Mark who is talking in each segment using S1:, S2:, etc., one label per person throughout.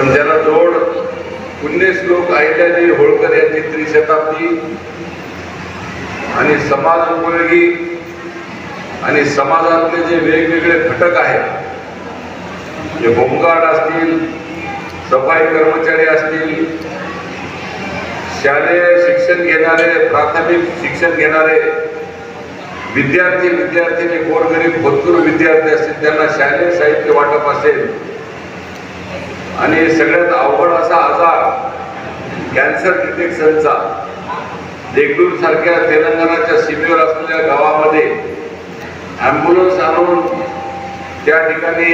S1: पण त्याला जोड पुण्यश्लोक अहिल्यादेवी होळकर यांची त्रिशताब्दी आणि समाज उपयोगी आणि समाजातले जे वेगवेगळे घटक आहेत जे होमगार्ड असतील सफाई कर्मचारी असतील शालेय शिक्षण घेणारे प्राथमिक शिक्षण घेणारे विद्यार्थी विद्यार्थिनी गोरगरीब भरपूर विद्यार्थी असतील त्यांना शालेय साहित्य वाटप असेल आणि सगळ्यात अवघड असा आजार कॅन्सर डिटेक्शनचा देगलूर सारख्या तेलंगणाच्या सीमेवर असलेल्या गावामध्ये ॲम्ब्युलन्स आणून त्या ठिकाणी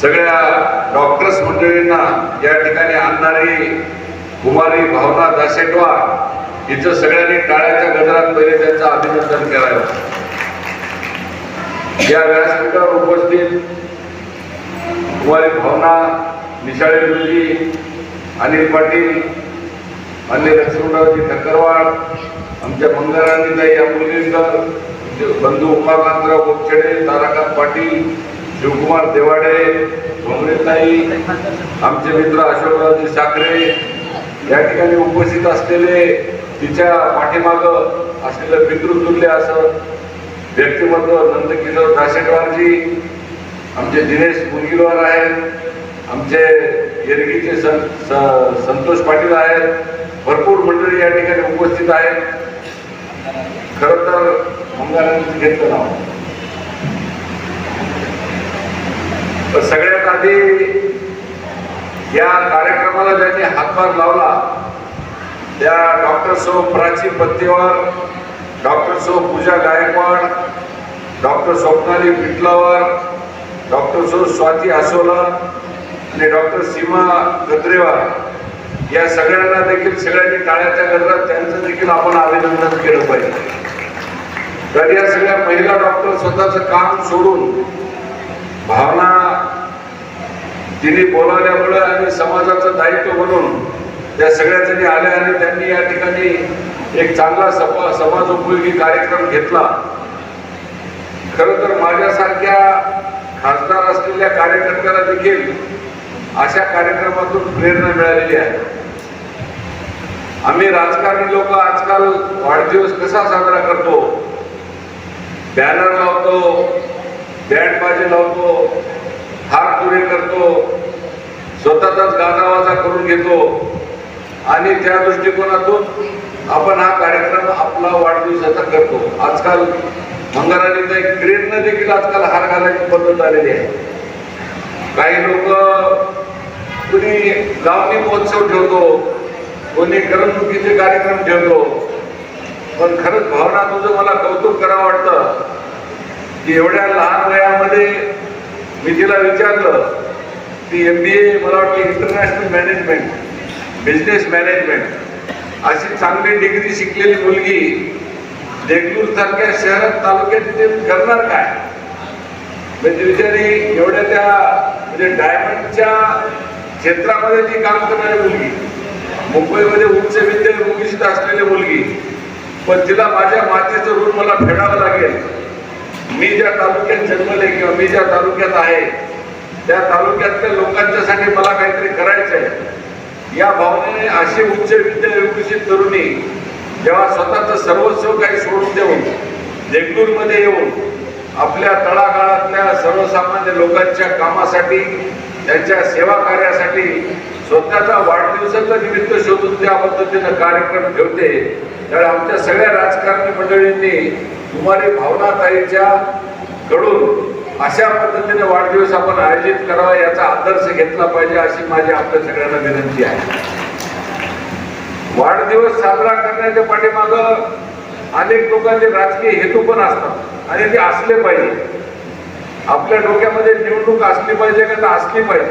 S1: सगळ्या डॉक्टर्स मंडळींना या ठिकाणी आणणारी कुमारी भावना दासेटवार हिचं सगळ्यांनी टाळ्याच्या गजरात पहिले त्यांचं अभिनंदन करावं. या व्यासपीठावर उपस्थित कुमारी भावना निशाळे गुरुजी अनिल पाटील अन्य लक्ष्मणरावजी ठक्करवाड आमच्या मंगळराणीताई आंबुलीकर आमचे बंधू उमाकांतराव गोपछडे ताराकांत पाटील शिवकुमार देवाडे भोंगरेताई आमचे मित्र अशोकरावजी साखरे या ठिकाणी उपस्थित असलेले तिच्या पाठीमाग असलेलं पितृतुल्य असं व्यक्तिमत्व नंदकिशोर दासेटवारजी आमचे दिनेश मुलगीवार आहेत आमचे येरगीचे सं संतोष पाटील आहेत भरपूर मंडळी या ठिकाणी उपस्थित आहेत. खरं तर आमदारांनी घेतलं नाव. सगळ्यात आधी या कार्यक्रमाला ज्यांनी हातभार लावला त्या डॉक्टर सो प्राची पत्तेवार डॉक्टर सो पूजा गायकवाड डॉक्टर स्वप्नाली पिटलावर डॉक्टर सो स्वाती आसोला आणि डॉक्टर सीमा गद्रेवार या सगळ्यांना देखील सगळ्यांनी टाळ्याच्या गजरात त्यांचं देखील आपण अभिनंदन केलं पाहिजे. तर या सगळ्या महिला डॉक्टर स्वतःचं काम सोडून भावना तिने बोलावल्यामुळे आणि समाजाचं दायित्व म्हणून त्या सगळ्या जणी आल्या आणि त्यांनी या ठिकाणी एक चांगला सपा समाज उपयोगी कार्यक्रम घेतला. खर तर माझ्यासारख्या असलेल्या कार्यकर्त्याला देखील अशा कार्यक्रमातून प्रेरणा मिळालेली आहे. आम्ही राजकारणी लोक आजकाल वाढदिवस कसा साजरा करतो? बॅनर लावतो बँडबाजी लावतो हात पुरे करतो स्वतःचाच गाजावाजा करून घेतो आणि त्या दृष्टिकोनातून आपण हा कार्यक्रम आपला वाढदिवसाचा करतो. आजकाल मंगळारीचा एक ट्रेननं देखील आजकाल हार घालायची पद्धत आलेली आहे. काही लोक कुणी लावणी महोत्सव ठेवतो कोणी करमणुकीचे कार्यक्रम ठेवतो पण खरंच भावना तुझं मला कौतुक करावं वाटतं की एवढ्या लहान वयामध्ये मी तिला विचारलं की एम बी ए मला वाटतं इंटरनॅशनल मॅनेजमेंट बिझनेस मॅनेजमेंट अशी चांगली डिग्री शिकलेली मुलगी देगलूर सारख्या शहरात तालुक्यात ते करणार काय? म्हणजे विचारी एवढ्या त्या म्हणजे डायमंडच्या क्षेत्रामध्ये ती काम करणारी मुलगी मुंबईमध्ये उच्च विद्यालय मुगिष्ट असलेली मुलगी पण तिला माझ्या मातेचं ऋण मला फेडावं लागेल. मी ज्या तालुक्यात जन्मले किंवा मी ज्या तालुक्यात आहे त्या तालुक्यातल्या लोकांच्यासाठी मला काहीतरी करायचं आहे या भावनेने अशी उच्च विद्यालय विकसित तरुणी जेव्हा स्वतःचं सर्वस्व काही सोडून देऊन देगलूरमध्ये येऊन आपल्या तळागाळातल्या सर्वसामान्य लोकांच्या कामासाठी त्यांच्या सेवा कार्यासाठी स्वतःचा वाढदिवसाचं निमित्त शोधून त्या पद्धतीनं कार्यक्रम ठेवते. त्यावेळी आमच्या सगळ्या राजकारणी मंडळींनी कुमारी भावनाताईच्या कडून अशा पद्धतीने वाढदिवस आपण आयोजित करावा याचा आदर्श घेतला पाहिजे अशी माझी आपल्या सगळ्यांना विनंती आहे. वाढदिवस साजरा करण्याच्या पाठीमागं अनेक लोकांचे राजकीय हेतू पण असतात. आणि ते असले पाहिजे. आपल्या डोक्यामध्ये निवडणूक असली पाहिजे का तर असली पाहिजे.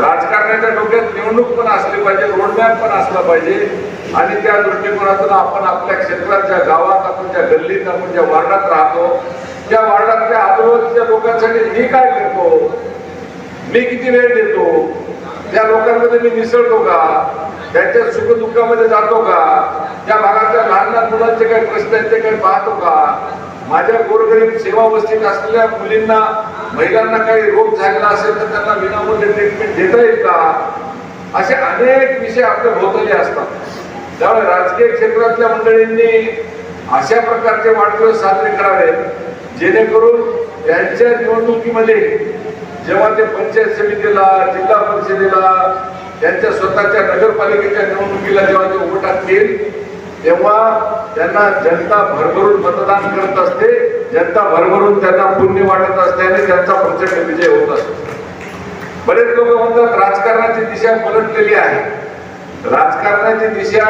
S1: राजकारणाच्या डोक्यात निवडणूक पण असली पाहिजे रोडमॅप पण असला पाहिजे. आणि त्या दृष्टिकोनातून आपण आपल्या क्षेत्रात ज्या गावात आपण ज्या गल्लीत आपण ज्या वार्डात राहतो त्या वार्डातल्या आजूबाजूच्या लोकांसाठी मी काय करतो? मी किती वेळ देतो? त्या लोकांमध्ये मी मिसळतो का? त्यांच्या सुखदुःखामध्ये जातो का? त्या भागातल्या लहान लहान मुलांचे काही प्रश्न आहेत ते काही पाहतो का? माझ्या गोरगरीब सेवावस्थित असलेल्या मुलींना महिलांना काही रोग झालेला असेल तर त्यांना विनामूल्य ट्रीटमेंट देता येईल का? असे अनेक विषय आपल्या भोवताली असतात. त्यामुळे राजकीय क्षेत्रातल्या मंडळींनी अशा प्रकारचे वाढदिवस साजरे करावेत जेणेकरून त्यांच्या निवडणुकीमध्ये जेव्हा ते पंचायत समितीला जिल्हा परिषदेला त्यांच्या स्वतःच्या नगरपालिकेच्या निवडणुकीला जेव्हा ते उभं टाकतील तेव्हा त्यांना जनता भरभरून मतदान करत असते जनता भरभरून त्यांना पुण्य वाटत असते आणि त्यांचा प्रचंड विजय होत असतो. बरेच लोक म्हणतात राजकारणाची दिशा पलटलेली आहे. राजकारणाची दिशा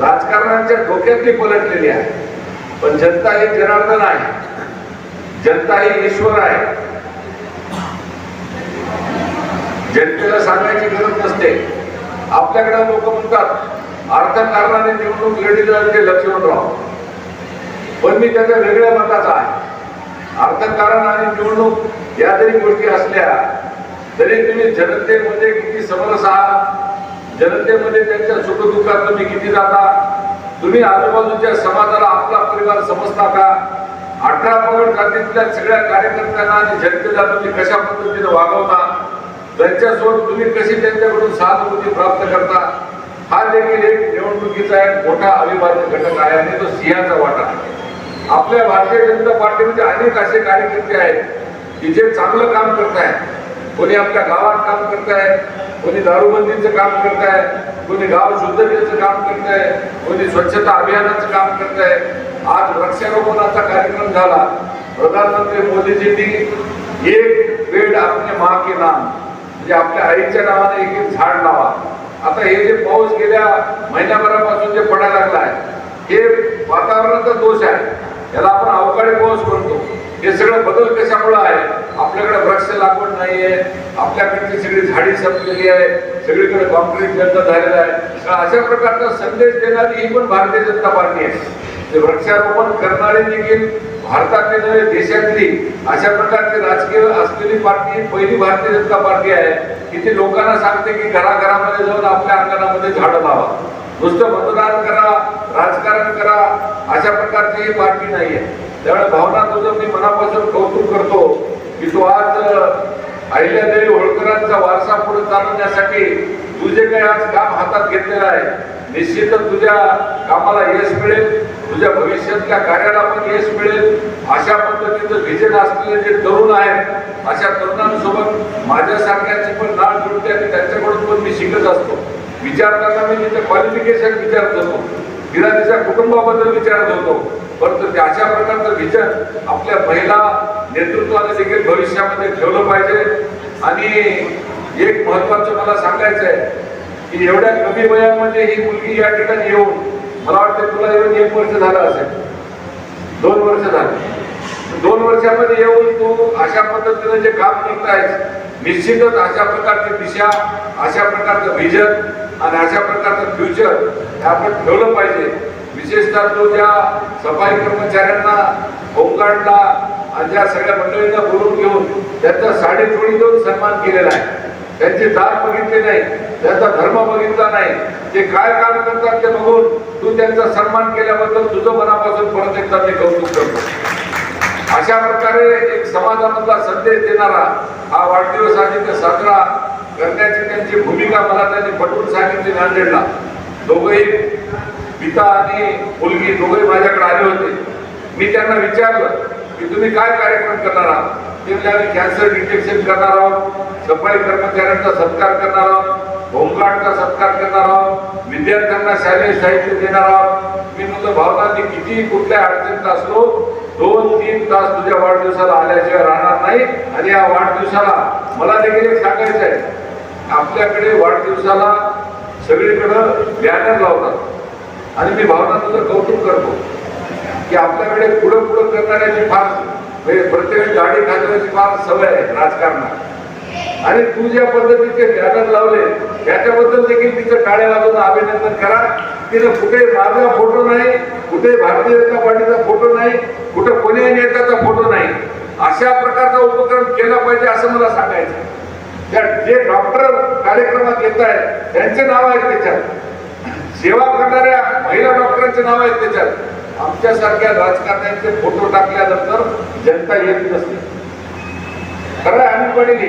S1: राजकारणाच्या डोक्यातली पलटलेली आहे. पण जनता ही जनार्दन आहे. जनता ही ईश्वर आहे. जनतेला सांगायची गरज नसते. आपल्याकडे लोक म्हणतात अर्थकारणाने निवडणूक लढली ते लक्ष्मणराव. पण मी त्याच्या वेगळ्या मताचा आहे. अर्थकारण आणि निवडणूक या जरी गोष्टी असल्या तरी तुम्ही जनतेमध्ये किती समरस आहात? जनतेमध्ये त्यांच्या सुखदुःखात तुम्ही किती जाता. तुम्ही आजूबाजूच्या समाजाला आपला परिवार समजता का? अठरा पगड खात्यातल्या सगळ्या कार्यकर्त्यांना आणि जनतेला तुम्ही कशा पद्धतीने वागवता? त्यांच्यासोबत तुम्ही कशी त्यांच्याकडून सहानुभूती प्राप्त करता हा देखील एक निवडणुकीचा एक मोठा अविभाज्य घटक आहे आणि तो सिंहाचा वाटा आपल्या भारतीय जनता पार्टीमध्ये अनेक असे कार्यकर्ते आहेत की जे चांगलं काम करत आहेत कोणी आपल्या गावात काम करत कोणी दारूबंदीचं काम करत कोणी गाव शुद्धतेचं काम करत आहे कोणी स्वच्छता अभियानाचं काम करत आज वृक्षारोपणाचा कार्यक्रम झाला. प्रधानमंत्री मोदीजींनी एक पेड आपले महा के नाम म्हणजे आपल्या आईच्या नावाने एक एक झाड लावा. आता हे जे पाऊस गेल्या महिन्याभरापासून जे पडायला लागला आहे हे वातावरणाचा दोष आहे. याला आपण अवकाळी पाऊस म्हणतो. हे सगळं बदल कशामुळे आहे? आपल्याकडे वृक्ष लागवड नाहीये. आपल्याकडची सगळी झाडी संपलेली आहे सगळीकडे कॉन्क्रीट बंद झालेलं आहे. तर अशा प्रकारचा संदेश देणारी ही पण भारतीय जनता पार्टी आहे. वृक्षारोपण करणारे देखील भारतातले नव्हे देशातली अशा प्रकारची राजकीय असलेली पार्टी पहिली भारतीय जनता पार्टी आहे. की ती लोकांना सांगते की घराघरामध्ये जाऊन आपल्या अंगणामध्ये झाडं लावा नुसतं मतदान करा राजकारण करा अशा प्रकारची ही पार्टी नाहीये. त्यामुळे भावना तुझं मी मनापासून कौतुक करतो की तू आज अहिल्यादेवी होळकरांचा वारसा पुढे चालवण्यासाठी तुझे काही आज काम हातात घेतलेलं आहे. निश्चितच तुझ्या कामाला यश मिळेल तुझ्या भविष्यातल्या कार्याला पण यश मिळेल. अशा पद्धतीचं विजन असलेले जे तरुण आहेत अशा तरुणांसोबत माझ्यासारख्याची पण नाळ जुळते आणि त्यांच्याकडून पण मी शिकत असतो. विचारताना मी तिचं क्वालिफिकेशन विचारत होतो. तिला तिच्या कुटुंबाबद्दल विचारत होतो. परंतु ते अशा प्रकारचं विचार आपल्या महिला नेतृत्वाने देखील भविष्यामध्ये ठेवलं पाहिजे. आणि एक महत्वाचं मला सांगायचं आहे की एवढ्या कमी वयामध्ये ही मुलगी या ठिकाणी येऊन मला वाटतं तुला येऊन एक वर्ष झालं असेल. दोन वर्ष झाली. दोन वर्षामध्ये येऊन तू अशा पद्धतीनं जे काम करतायस निश्चितच अशा प्रकारची दिशा अशा प्रकारचं विजन आणि अशा प्रकारचं फ्युचर हे आपण ठेवलं पाहिजे. विशेषतः तो ज्या सफाई कर्मचाऱ्यांना होमगार्डला आणि ज्या सगळ्या मंडळींना बोलून घेऊन त्यांचा साडी देऊन सन्मान केलेला आहे. त्यांची जात बघितली नाही त्यांचा धर्म बघितला नाही. ते काय काम करतात ते बघून तू त्यांचा सन्मान केल्याबद्दल तुझं मनापासून परत एकदा मी कौतुक करतो. अशा प्रकारे एक समाजामधला संदेश देणारा हा वाढदिवस आधी साजरा करण्याची त्यांची भूमिका मला त्यांनी पटवून सांगितली नांदेडला. दोघंही पिता आणि मुलगी दोघंही माझ्याकडे आले होते. मी त्यांना विचारलं की तुम्ही काय कार्यक्रम करणार आहात? ते आम्ही कॅन्सर डिटेक्शन करणार आहोत. सफाई कर्मचाऱ्यांचा सत्कार करणार आहोत. होमगार्डचा सत्कार करणार आहोत. विद्यार्थ्यांना शालेय साहित्य देणार आहोत. मी म्हणलं भावनांनी किती कुठल्या अडचणीत असलो दोन तीन तास तुझ्या वाढदिवसाला आल्याशिवाय राहणार नाही. आणि या वाढदिवसाला मला देखील एक सांगायचं आहे. आपल्याकडे वाढदिवसाला सगळीकडं बॅनर लावतात. आणि मी भावना तुझं कौतुक करतो. की आपल्याकडे पुढं पुढं करणाऱ्याची फार म्हणजे प्रत्येक गाडी खाजवायची फार सवय आहे राजकारणात. आणि तू ज्या पद्धतीचे बॅनर लावले त्याच्याबद्दल देखील तिचं टाळे वाजवून अभिनंदन करा. तिने कुठे माझा फोटो नाही कुठे भारतीय जनता पार्टीचा फोटो नाही कुठे कोणी नेत्याचा फोटो नाही. अशा प्रकारचा उपक्रम केला पाहिजे असं मला सांगायचं त्या जे डॉक्टर कार्यक्रमात येत आहेत त्यांचे नाव आहेत त्याच्यात. सेवा करणाऱ्या महिला डॉक्टरांचे नाव आहेत त्याच्यात. आमच्यासारख्या राजकारण्यांचे फोटो टाकल्यानंतर जनता येत नसते. खरं आम्ही पडले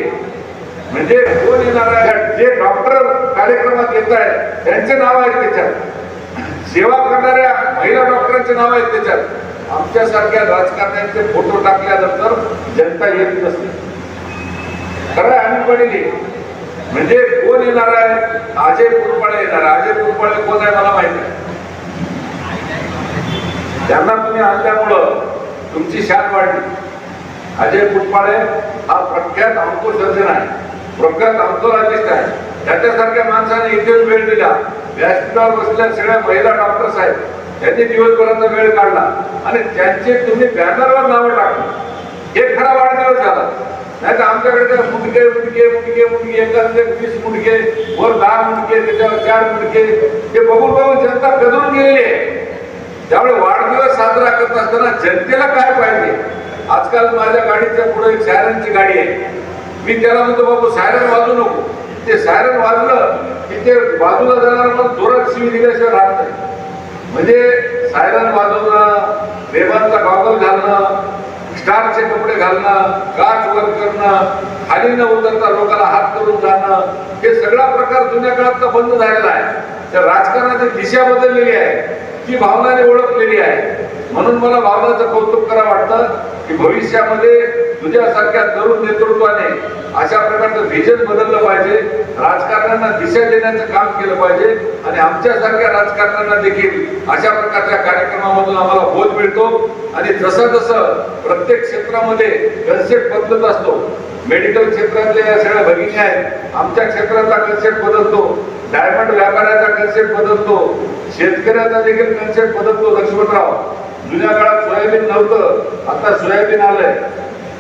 S1: म्हणजे कोण येणाऱ्या जे डॉक्टर कार्यक्रमात येत आहेत त्यांचे नाव आहेत त्याच्यात. सेवा करणाऱ्या महिला डॉक्टरांचे नाव आहेत त्याच्यात. आमच्यासारख्या राजकारण्यांचे फोटो टाकल्यानंतर जनता येत नसते. खरं आम्ही पडले म्हणजे कोण येणार आहे अजय कुरपाळे येणार. अजय कुरपाळे कोण आहे मला माहिती आहे त्यांना तुम्ही आणल्यामुळं तुमची शान वाढली. अजय कुटपाळे हा प्रख्यात अंकुशर्जन आहे. प्रख्यात अंकोलॉजिस्ट आहे. त्याच्यासारख्या माणसाने इथे वेळ दिला. व्यासपीठावर बसल्या सगळ्या महिला डॉक्टर साहेब त्यांनी दिवसभराचा वेळ काढला आणि त्यांचे तुम्ही बॅनरवर नावं टाकली. हे खरा वाढदिवस झाला. नाही तर आमच्याकडे त्या मुंडके मुंडके मुंडके मुंडके एक वीस मुंडके वर दहा मुंडके त्याच्यावर चार मुंडके हे बघून बघून जनता कदरून गेलेली आहे. त्यामुळे वाढदिवस साजरा करत असताना जनतेला काय पाहिजे? आजकाल माझ्या गाडीच्या पुढे एक सायरनची गाडी आहे. मी त्याला म्हणतो बाबू सायरन वाजू नको. ते सायरन वाजलं की ते बाजूला जाणार मग जोरात शिवी दिल्याशिवाय राहत नाही. म्हणजे सायरन वाजवणं रेबांचा गॉगल घालणं स्टारचे कपडे घालणं काच वर करणं खाली न उतरता लोकांना हात करून जाणं हे सगळा प्रकार जुन्या काळात बंद झालेला आहे. तर राजकारणाची दिशा बदललेली आहे. ती भावनाने ओळखलेली आहे. म्हणून मला भावनाचं कौतुक करा वाटतं की भविष्यामध्ये तुझ्यासारख्या तरुण नेतृत्वाने अशा प्रकारचं व्हिजन बदललं पाहिजे. राजकारण्यांना दिशा देण्याचं काम केलं पाहिजे आणि आमच्यासारख्या राजकारण्यांना देखील अशा प्रकारच्या कार्यक्रमामधून आम्हाला बोध मिळतो. आणि जसं जसं प्रत्येक क्षेत्रामध्ये कन्सेप्ट बदलत असतो मेडिकल क्षेत्रातल्या या सगळ्या भगिनी आहेत. आमच्या क्षेत्रातला कन्सेप्ट बदलतो. डायमंड व्यापाऱ्याचा कन्सेप्ट बदलतो. शेतकऱ्याचा देखील कन्सेप्ट बदलतो लक्ष्मणराव. जुन्या काळात सोयाबीन नव्हतं. आता सोयाबीन आलंय.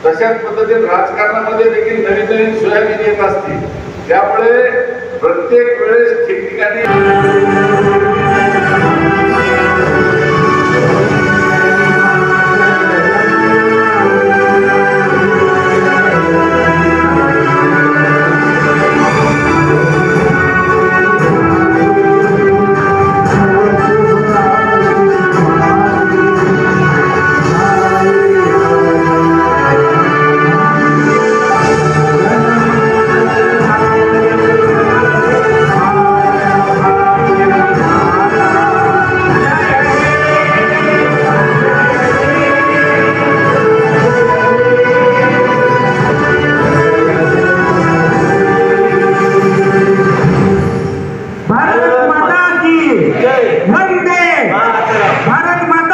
S1: तशाच पद्धतीने राजकारणामध्ये देखील नवीन नवीन सोयाबीन येत असते त्यामुळे प्रत्येक वेळेस ठिकठिकाणी